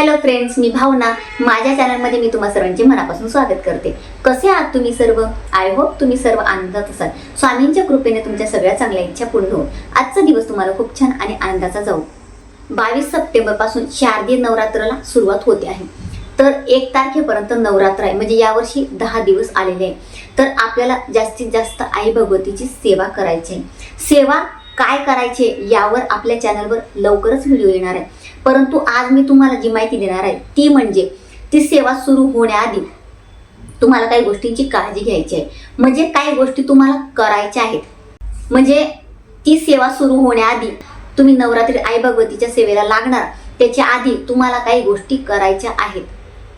Hello friends मी भावना. माझ्या चॅनलमध्ये मी तुम्हा सर्वांचे मनापासून स्वागत करते. कसे आहात तुम्ही सर्व? आय होप तुम्ही सर्व आनंदात असाल. स्वामींच्या कृपेने तुमच्या सगळ्या चांगल्या इच्छा पूर्ण होऊन आजचा दिवस तुम्हाला खूप छान आणि आनंदाचा जाऊ. बावीस सप्टेंबरपासून शारदीय नवरात्राला सुरुवात होते आहे. तर एक तारखेपर्यंत नवरात्र आहे. म्हणजे यावर्षी दहा दिवस आलेले आहे. तर आपल्याला जास्तीत जास्त आई भगवतीची सेवा करायची आहे. सेवा काय करायचे यावर आपल्या चॅनलवर लवकरच व्हिडिओ येणार आहे. परंतु आज मी तुम्हाला जी माहिती देणार आहे ती म्हणजे ती सेवा सुरू होण्याआधी तुम्हाला काही गोष्टींची काळजी घ्यायची आहे. म्हणजे काही गोष्टी तुम्हाला करायच्या आहेत. म्हणजे ती सेवा सुरू होण्याआधी तुम्ही नवरात्री आई भगवतीच्या सेवेला लागणार त्याच्या आधी तुम्हाला काही गोष्टी करायच्या आहेत.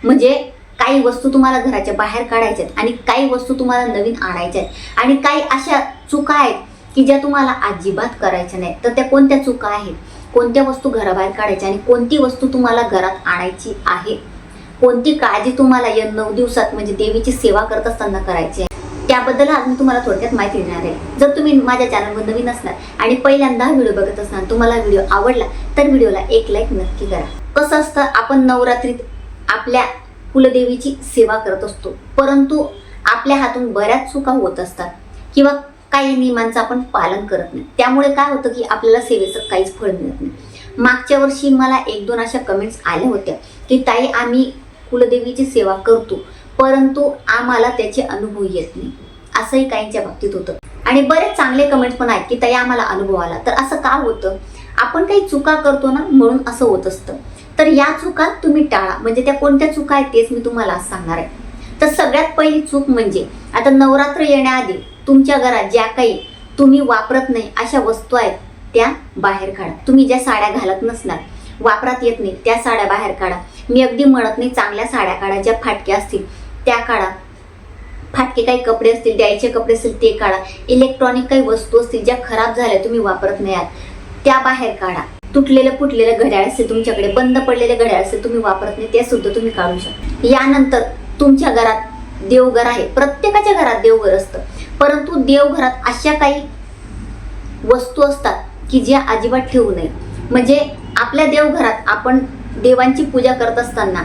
म्हणजे काही वस्तू तुम्हाला घराच्या बाहेर काढायच्या आहेत आणि काही वस्तू तुम्हाला नवीन आणायच्या आहेत. आणि काही अशा चुका आहेत की ज्या तुम्हाला अजिबात करायच्या नाहीत. तर त्या कोणत्या चुका आहेत? कोणत्या वस्तू घराबाहेर काढायच्या आणि कोणती वस्तू तुम्हाला घरात आणायची आहे? कोणती काळजी तुम्हाला या नऊ दिवसात म्हणजे देवीची सेवा करत असताना करायची आहे? त्याबद्दल आज मी तुम्हाला थोडक्यात माहिती देणार आहे. जर तुम्ही माझ्या चॅनलवर नवीन असणार आणि पहिल्यांदा व्हिडिओ बघत असणार तुम्हाला व्हिडिओ आवडला तर व्हिडिओला एक लाईक नक्की करा. कसं असतं आपण नवरात्रीत आपल्या कुलदेवीची सेवा करत असतो परंतु आपल्या हातून बऱ्याच चुका होत असतात. किंवा काही नियमांचं आपण पालन करत नाही. त्यामुळे काय होतं की आपल्याला सेवेचं काहीच फळ मिळत नाही. मागच्या वर्षी मला एक दोन अशा कमेंट्स आल्या होत्या की ताई आम्ही कुलदेवीची सेवा करतो परंतु आम्हाला त्याचे अनुभव येत नाही. असंही काहींच्या बाबतीत होतं. आणि बरेच चांगले कमेंट्स पण आहेत की ताई आम्हाला अनुभव आला. तर असं का होतं? आपण काही चुका करतो ना म्हणून असं होत असतं. तर या चुका तुम्ही टाळा. म्हणजे त्या कोणत्या चुका आहेत तेच मी तुम्हाला आज सांगणार आहे. तर सगळ्यात पहिली चूक म्हणजे आता नवरात्र येण्याआधी तुमच्या घरात ज्या काही तुम्ही वापरत नाही अशा वस्तू आहेत त्या बाहेर काढा. तुम्ही ज्या साड्या घालत नसणार वापरात येत नाही त्या साड्या बाहेर काढा. मी अगदी म्हणत नाही चांगल्या साड्या काढा ज्या फाटक्या असतील त्या काढा. फाटके काही कपडे असतील द्यायचे कपडे असतील ते काढा. इलेक्ट्रॉनिक काही वस्तू असतील ज्या खराब झाल्या तुम्ही वापरत नाही आहात त्या बाहेर काढा. तुटलेलं फुटलेलं घड्याळ असेल तुमच्याकडे बंद पडलेले घड्याळ असेल तुम्ही वापरत नाही ते सुद्धा तुम्ही काढू शकता. यानंतर तुमच्या घरात देवघर आहे. प्रत्येकाच्या घरात देवघर असतं. परंतु देवघरात अशा काही वस्तू असतात की ज्या अजिबात ठेवू नये. म्हणजे आपल्या देवघरात आपण देवांची पूजा करत असताना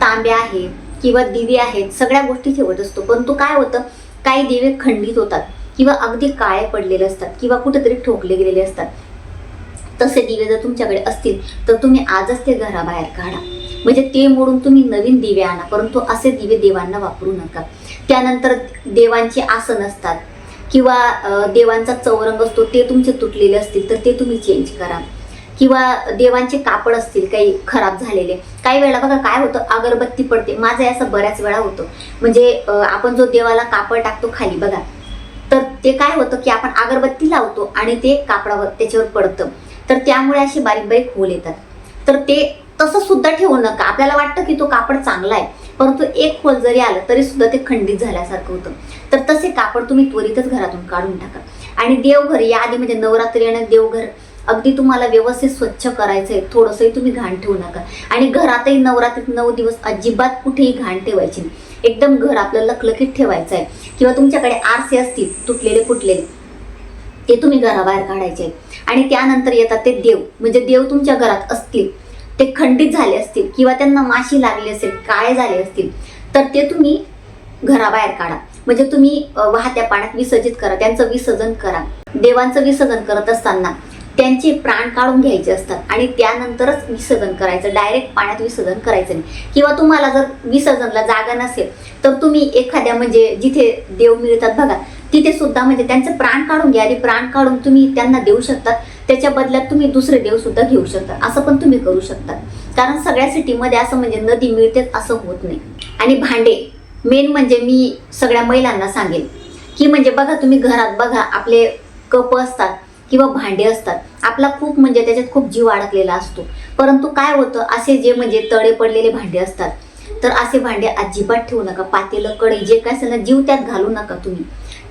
तांब्या आहे किंवा दिवे आहेत सगळ्या गोष्टी ठेवत असतो. परंतु काय होतं? काही दिवे खंडित होतात किंवा अगदी काळे पडलेले असतात किंवा कुठेतरी ठोकले गेलेले असतात. तसे दिवे जर तुमच्याकडे असतील तर तुम्ही आजच ते घराबाहेर काढा. म्हणजे ते मोडून तुम्ही नवीन दिवे आणा परंतु असे दिवे देवांना वापरू नका. त्यानंतर देवांचे आसन असतात किंवा देवांचा चौरंग असतो ते तुमचे तुटलेले असतील तर ते तुम्ही चेंज करा. किंवा देवांचे कापड असतील काही खराब झालेले. काही वेळा बघा काय होतं अगरबत्ती पडते. माझं असं बऱ्याच वेळा होतं. म्हणजे आपण जो देवाला कापड टाकतो खाली बघा. तर ते काय होतं की आपण अगरबत्ती लावतो आणि ते कापडावर त्याच्यावर पडतं. तर त्यामुळे असे बारीक बारीक होल येतात. तर ते तसं सुद्धा ठेवू नका. आपल्याला वाटतं की तो कापड चांगला आहे परंतु एक होल जरी आलं तरी सुद्धा ते खंडित झाल्यासारखं होतं. तर तसे कापड तुम्ही त्वरितच घरातून काढून टाका. आणि देवघर याआधी म्हणजे नवरात्री आणि देवघर अगदी तुम्हाला व्यवस्थित स्वच्छ करायचं आहे थोडंसंही तुम्ही घाण ठेवू नका. आणि घरातही नवरात्रीत नऊ दिवस अजिबात कुठेही घाण ठेवायची नाही. एकदम घर आपलं लखलखीत ठेवायचं आहे किंवा तुमच्याकडे आरसे असतील तुटलेले फुटलेले ते तुम्ही घराबाहेर काढायचे आणि त्यानंतर येतात ते देव. म्हणजे देव तुमच्या घरात असतील. ते खंडित झाले असतील किंवा त्यांना माशी लागली असेल काळे झाले असतील तर ते तुम्ही घराबाहेर काढा. म्हणजे तुम्ही वाहत्या पाण्यात विसर्जित करा त्यांचं विसर्जन करा. देवांचं विसर्जन करत असताना त्यांचे प्राण काढून घ्यायचे असतात आणि त्यानंतरच विसर्जन करायचं. डायरेक्ट पाण्यात विसर्जन करायचं नाही. किंवा तुम्हाला जर विसर्जनला जागा नसेल तर तुम्ही एखाद्या म्हणजे जिथे देव मिळतात बघा तिथे सुद्धा म्हणजे त्यांचे प्राण काढून घ्या. आणि प्राण काढून तुम्ही त्यांना देऊ शकतात त्याच्या बदल्यात तुम्ही दुसरे देव सुद्धा घेऊ शकता. असं पण तुम्ही करू शकता. कारण सगळ्या सिटीमध्ये असं म्हणजे नदी मिळतेच असं होत नाही. आणि भांडे मेन म्हणजे मी सगळ्या महिलांना सांगेन. की म्हणजे बघा तुम्ही घरात बघा आपले कप असतात किंवा भांडे असतात. आपला खूप म्हणजे त्याच्यात खूप जीव अडकलेला असतो. परंतु काय होतं असे जे म्हणजे तळे पडलेले भांडे असतात तर असे भांडे अजिबात ठेवू नका. पातेलं कढई जे काय असेल ना जीव त्यात घालू नका तुम्ही.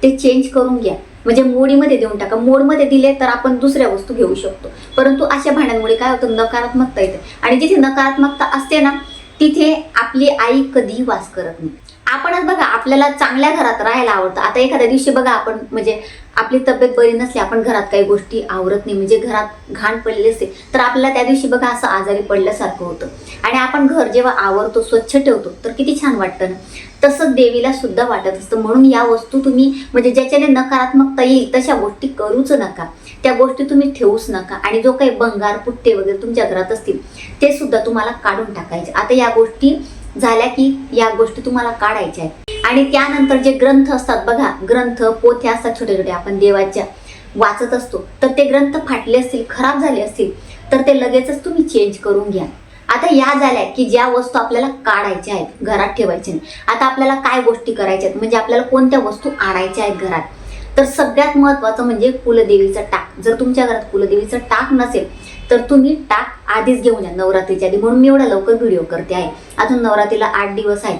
ते चेंज करून घ्या. म्हणजे मोडीमध्ये देऊन टाका. मोडमध्ये दिले तर आपण दुसऱ्या वस्तू घेऊ शकतो. परंतु अशा भांड्यांमुळे काय होतं? नकारात्मकता येते. आणि जिथे नकारात्मकता असते ना तिथे आपली आई कधीही वास करत नाही. आपणच बघा आपल्याला चांगल्या घरात राहायला आवडतं. आता एखाद्या दिवशी बघा आपण म्हणजे आपली तब्येत बरी नसली आपण घरात काही गोष्टी आवरत नाही म्हणजे घरात घाण पडलेली असते तर आपल्याला त्या दिवशी बघा असं आजारी पडल्यासारखं होतं. आणि आपण घर जेव्हा आवरतो स्वच्छ ठेवतो तर किती छान वाटतं ना? तसंच देवीला सुद्धा वाटत असतं. म्हणून या वस्तू तुम्ही म्हणजे ज्याच्याने नकारात्मकता येईल तशा गोष्टी करूच नका. त्या गोष्टी तुम्ही ठेवूच नका. आणि जो काही बंगार पुट्टे वगैरे तुमच्या घरात असतील ते सुद्धा तुम्हाला काढून टाकायचे. आता या गोष्टी झाल्या की या गोष्टी तुम्हाला काढायच्या आहेत. आणि त्यानंतर जे ग्रंथ असतात बघा ग्रंथ पोथ्या असतात छोटे छोटे आपण देवाच्या वाचत असतो. तर ते ग्रंथ फाटले असतील खराब झाले असतील तर ते लगेचच तुम्ही चेंज करून घ्या. आता या झाल्या की ज्या वस्तू आपल्याला काढायच्या आहेत घरात ठेवायच्या नाही आता आपल्याला काय गोष्टी करायच्या आहेत? म्हणजे आपल्याला कोणत्या वस्तू आणायच्या आहेत घरात? तर सगळ्यात महत्वाचं म्हणजे कुलदेवीचं टाक. जर तुमच्या घरात कुलदेवीचं टाक नसेल तर तुम्ही टाक आधीच घेऊन या नवरात्रीच्या आधी. म्हणून मी एवढा लवकर व्हिडिओ करते आहे. अजून नवरात्रीला आठ दिवस आहे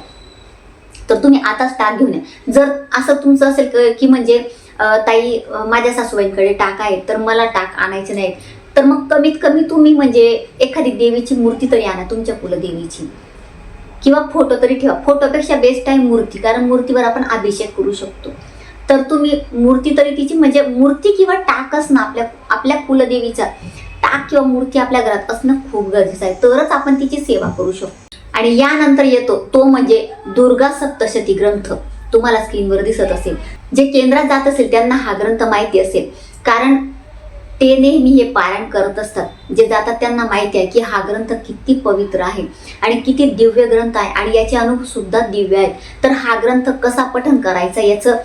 तर तुम्ही आताच टाक घेऊन या. जर असं तुमचं असेल की म्हणजे ताई माझ्या सासूबाईंकडे टाक आहे तर मला टाक आणायचे नाहीत. तर मग कमीत कमी तुम्ही म्हणजे एखादी देवीची मूर्ती तरी आणा तुमच्या कुलदेवीची. किंवा फोटो तरी ठेवा. फोटोपेक्षा बेस्ट आहे मूर्ती कारण मूर्तीवर आपण अभिषेक करू शकतो. तर तुम्ही मूर्ती तरी तिची म्हणजे मूर्ती किंवा टाक असणं आपल्या आपल्या कुलदेवीचा टाक किंवा मूर्ती आपल्या घरात असणं खूप गरजेचं आहे. तरच आपण तिची सेवा करू शकतो. आणि यानंतर येतो तो म्हणजे दुर्गा सप्तशती ग्रंथ. तुम्हाला स्क्रीनवर दिसत असेल. जे केंद्रात जात असेल त्यांना हा ग्रंथ माहिती असेल. कारण ते नेहमी हे पारायण करत असतात. जे जातात त्यांना माहिती आहे की हा ग्रंथ किती पवित्र आहे आणि किती दिव्य ग्रंथ आहे. आणि याचे अनुभव सुद्धा दिव्य आहेत तर हा ग्रंथ कसा पठन करायचा याचं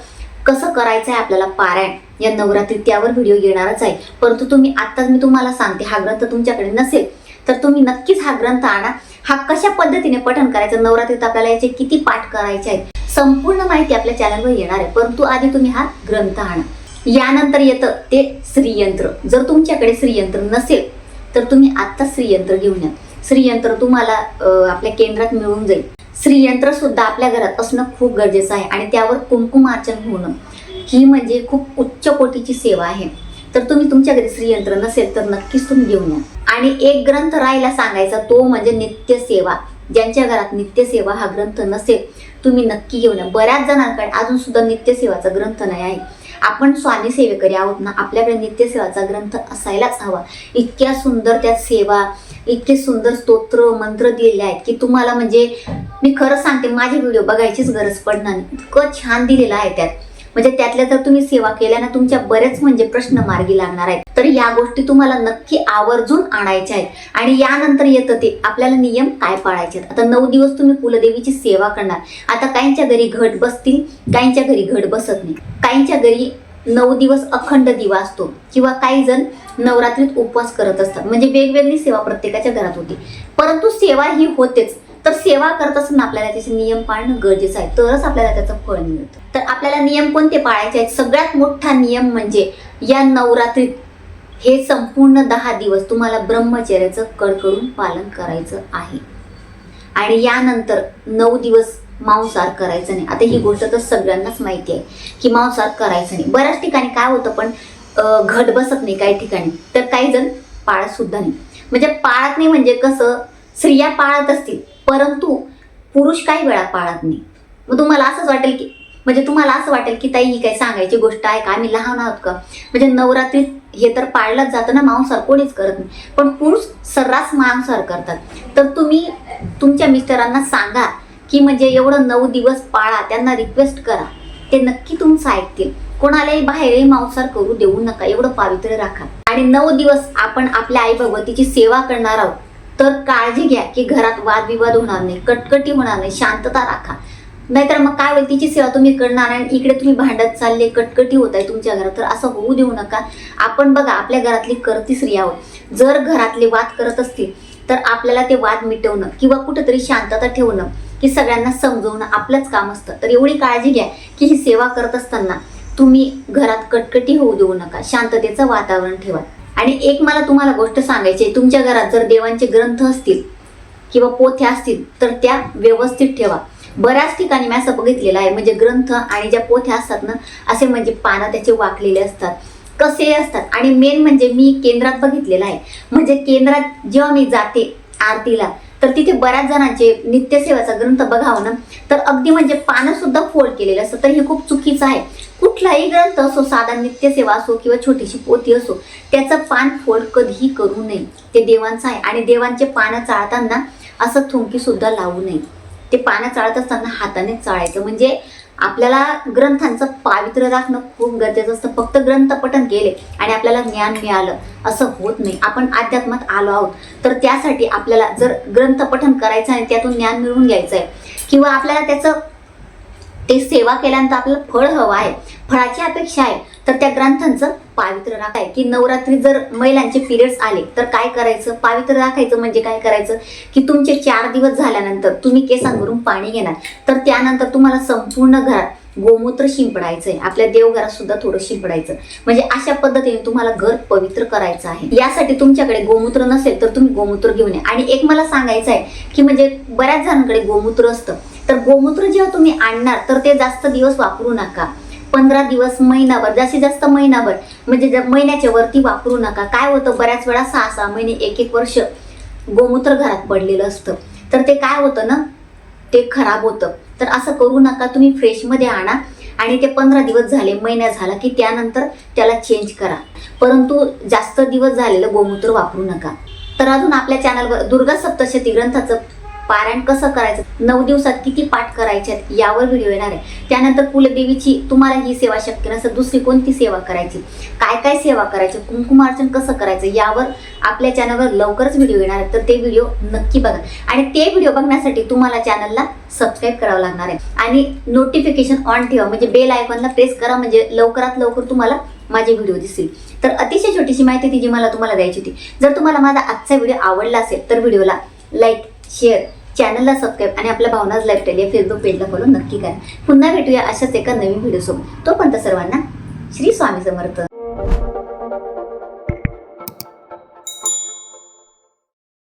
कसं करायचं आहे आपल्याला पारायण? या नवरात्रीत त्यावर व्हिडिओ येणारच आहे. परंतु तुम्ही आत्ताच मी तुम्हाला सांगते हा ग्रंथ तुमच्याकडे नसेल तर तुम्ही नक्कीच हा ग्रंथ आणा. हा कशा पद्धतीने पठण करायचं? नवरात्रीत आपल्याला याचे किती पाठ करायचे आहेत? संपूर्ण माहिती आपल्या चॅनलवर येणार आहे. परंतु आधी तुम्ही हा ग्रंथ आणा. यानंतर येतं ते श्रीयंत्र. जर तुमच्याकडे श्रीयंत्र नसेल तर तुम्ही आत्ता श्रीयंत्र घेऊन या. श्रीयंत्र तुम्हाला आपल्या केंद्रात मिळून जाईल. श्रीयंत्र सुद्धा आपल्या घरात असणं खूप गरजेचं आहे आणि त्यावर कुंकुमार्चन होणं ही म्हणजे खूप उच्च कोटीची सेवा आहे. तर तुम्ही तुमच्या घरी श्रीयंत्र नसेल तर नक्कीच तुम्ही घेऊन या. आणि एक ग्रंथ राहायला सांगायचा तो म्हणजे नित्य सेवा ज्यांच्या घरात नित्यसेवा हा ग्रंथ नसेल तुम्ही नक्की घेऊन या. बऱ्याच जणांकडे अजून सुद्धा नित्यसेवाचा ग्रंथ नाही आहे. आपण स्वामी सेवेकरी आहोत ना आपल्याकडे नित्यसेवाचा ग्रंथ असायलाच हवा. इतक्या सुंदर त्यात सेवा इतके सुंदर स्तोत्र मंत्र दिलेले आहेत की तुम्हाला म्हणजे मी खरं सांगते माझे व्हिडिओ बघायचीच गरज पडणार नाही. इतकं छान दिलेलं आहे त्यात. म्हणजे त्यातल्या जर तुम्ही सेवा केल्या ना तुमच्या बरेच म्हणजे प्रश्न मार्गी लागणार आहेत. तर या गोष्टी तुम्हाला नक्की आवर्जून आणायच्या आहेत. आणि यानंतर येतं ते आपल्याला नियम काय पाळायचे आहेत? आता नऊ दिवस तुम्ही कुलदेवीची सेवा करणार. आता काहींच्या घरी घट बसतील काहींच्या घरी घट बसत नाही. काहींच्या घरी नऊ दिवस अखंड दिवा असतो किंवा काही जण नवरात्रीत उपवास करत असतात. म्हणजे वेगवेगळी सेवा प्रत्येकाच्या घरात होती. परंतु सेवा ही होतेच. तर सेवा करत असताना आपल्याला त्याचे नियम पाळणं गरजेचं आहे. तरच आपल्याला त्याचं फळ मिळतं. तर आपल्याला नियम कोणते पाळायचे आहेत? सगळ्यात मोठा नियम म्हणजे या नवरात्रीत हे संपूर्ण दहा दिवस तुम्हाला ब्रह्मचर्याचं कडकडून पालन करायचं आहे. आणि यानंतर नऊ दिवस मांसाहार करायचं नाही. आता ही गोष्ट तर सगळ्यांनाच माहिती आहे की मांसाहार करायचं नाही. बऱ्याच ठिकाणी काय होतं पण घट बसत नाही काही ठिकाणी. तर काही जण पाळत सुद्धा नाही. म्हणजे पाळत नाही म्हणजे कसं स्त्रिया पाळत असतील परंतु पुरुष काही वेळा पाळत नाही. मग तुम्हाला असंच वाटेल की म्हणजे तुम्हाला असं वाटेल की ताई ही काही सांगायची गोष्ट आहे का? आम्ही लहान आहोत का? म्हणजे नवरात्रीत हे तर पाळलंच जातं ना मांसाहार कोणीच करत नाही. पण पुरुष सर्रास मांसाहार करतात. तर तुम्ही तुमच्या मिस्टरांना सांगा की म्हणजे एवढं नऊ दिवस पाळा त्यांना रिक्वेस्ट करा. ते नक्की तुमचं ऐकतील. कोणालाही बाहेरही मांसार करू देऊ नका एवढं पावित्र्य राखा. आणि नऊ दिवस आपण आपल्या आई भगवतीची सेवा करणार आहोत. तर काळजी घ्या की घरात वादविवाद होणार नाही कटकटी होणार नाही शांतता राखा. नाहीतर मग काय होईल? तिची सेवा तुम्ही करणार आणि इकडे तुम्ही भांडत चालले कटकटी होत आहे तुमच्या घरात. तर असं होऊ देऊ नका. आपण बघा आपल्या घरातली करती स्त्री आहोत. जर घरातले वाद करत असतील तर आपल्याला ते वाद मिटवणं किंवा कुठंतरी शांतता ठेवणं की सगळ्यांना समजवणं आपलंच काम असतं. तर एवढी काळजी घ्या की ही सेवा करत असताना तुम्ही घरात कटकटी होऊ देऊ नका. शांततेचं वातावरण ठेवा. आणि एक मला तुम्हाला गोष्ट सांगायची आहे. तुमच्या घरात जर देवांचे ग्रंथ असतील किंवा पोथ्या असतील तर त्या व्यवस्थित ठेवा. बऱ्याच ठिकाणी मी असं बघितलेलं आहे. म्हणजे ग्रंथ आणि ज्या पोथ्या असतात ना असे म्हणजे पानं त्याचे वाकलेले असतात. कसे असतात? आणि मेन म्हणजे मी केंद्रात बघितलेलं आहे. म्हणजे केंद्रात जेव्हा मी जाते आरतीला तर तिथे बऱ्याच जणांचे नित्यसेवाचा ग्रंथ बघावं ना? तर अगदी म्हणजे पानं सुद्धा फोल्ड केलेलं असतं. तर हे खूप चुकीचं आहे. कुठलाही ग्रंथ असो साधा नित्यसेवा असो किंवा छोटीशी पोथी असो त्याचं पान फोल्ड कधीही करू नये. ते देवांचं आहे. आणि देवांचे पानं चाळताना असं थुंकी सुद्धा लावू नये. ते पानं चाळत असताना हाताने चाळायचं. म्हणजे आपल्याला ग्रंथांचं पावित्र्य राखणं खूप गरजेचं असतं. फक्त ग्रंथ पठन केले आणि आपल्याला ज्ञान मिळालं असं होत नाही. आपण अध्यात्मात आलो आहोत. तर त्यासाठी आपल्याला जर ग्रंथ पठन करायचं आहे त्यातून ज्ञान मिळवून घ्यायचं आहे किंवा आपल्याला त्याचं ते सेवा केल्यानंतर आपल्याला फळ हवं आहे फळाची अपेक्षा आहे तर त्या ग्रंथांचं पावित्र्य राखाय. की नवरात्री जर महिलांचे पिरियड्स आले तर काय करायचं? पावित्र्य राखायचं म्हणजे काय करायचं? की तुमचे चार दिवस झाल्यानंतर तुम्ही केसांवरून पाणी घेणार. तर त्यानंतर तुम्हाला संपूर्ण घरात गोमूत्र शिंपडायचं आहे आपल्या देवघरात सुद्धा थोडं शिंपडायचं. म्हणजे अशा पद्धतीने तुम्हाला घर पवित्र करायचं आहे. यासाठी तुमच्याकडे गोमूत्र नसेल तर तुम्ही गोमूत्र घेऊन या. आणि एक मला सांगायचं आहे की म्हणजे बऱ्याच जणांकडे गोमूत्र असतं. तर गोमूत्र जेव्हा तुम्ही आणणार तर ते जास्त दिवस वापरू नका. पंधरा दिवस महिनाभर जास्तीत जास्त महिनाभर म्हणजे जर महिन्याच्या वरती वापरू नका. काय होतं? बऱ्याच वेळा सहा सहा महिने एक एक वर्ष गोमूत्र घरात पडलेलं असतं. तर ते काय होतं ना? ते खराब होतं. तर असं करू नका. तुम्ही फ्रेशमध्ये आणा आणि ते पंधरा दिवस झाले महिना झाला की त्यानंतर त्याला चेंज करा. परंतु जास्त दिवस झालेलं गोमूत्र वापरू नका. तर अजून आपल्या चॅनलवर दुर्गा सप्तशती ग्रंथाचं पारायण कसं करायचं? नऊ दिवसात किती पाठ करायचे आहेत यावर व्हिडिओ येणार आहे. त्यानंतर कुलदेवीची तुम्हाला ही सेवा शक्य नसेल दुसरी कोणती सेवा करायची? काय काय सेवा करायची? कुंकुमार्चन कसं करायचं? यावर आपल्या चॅनलवर लवकरच व्हिडिओ येणार आहे तर ते व्हिडिओ नक्की बघा. आणि ते व्हिडिओ बघण्यासाठी तुम्हाला चॅनलला सबस्क्राईब करावं लागणार आहे. आणि नोटिफिकेशन ऑन ठेवा. म्हणजे बेल आयकॉनला प्रेस करा. म्हणजे लवकरात लवकर तुम्हाला माझे व्हिडिओ दिसतील तर अतिशय छोटीशी माहिती ती जी मला तुम्हाला द्यायची होती. जर तुम्हाला माझा आजचा व्हिडिओ आवडला असेल तर व्हिडिओला लाईक शेअर चॅनलला सबस्क्राईब आणि आपल्या भावनाज लाईफस्टाईल या फेसबुक पेजला फॉलो नक्की करा. पुन्हा भेटूया अशाच एका नवीन व्हिडिओसोबत तोपर्यंत सर्वांना श्री स्वामी समर्थ.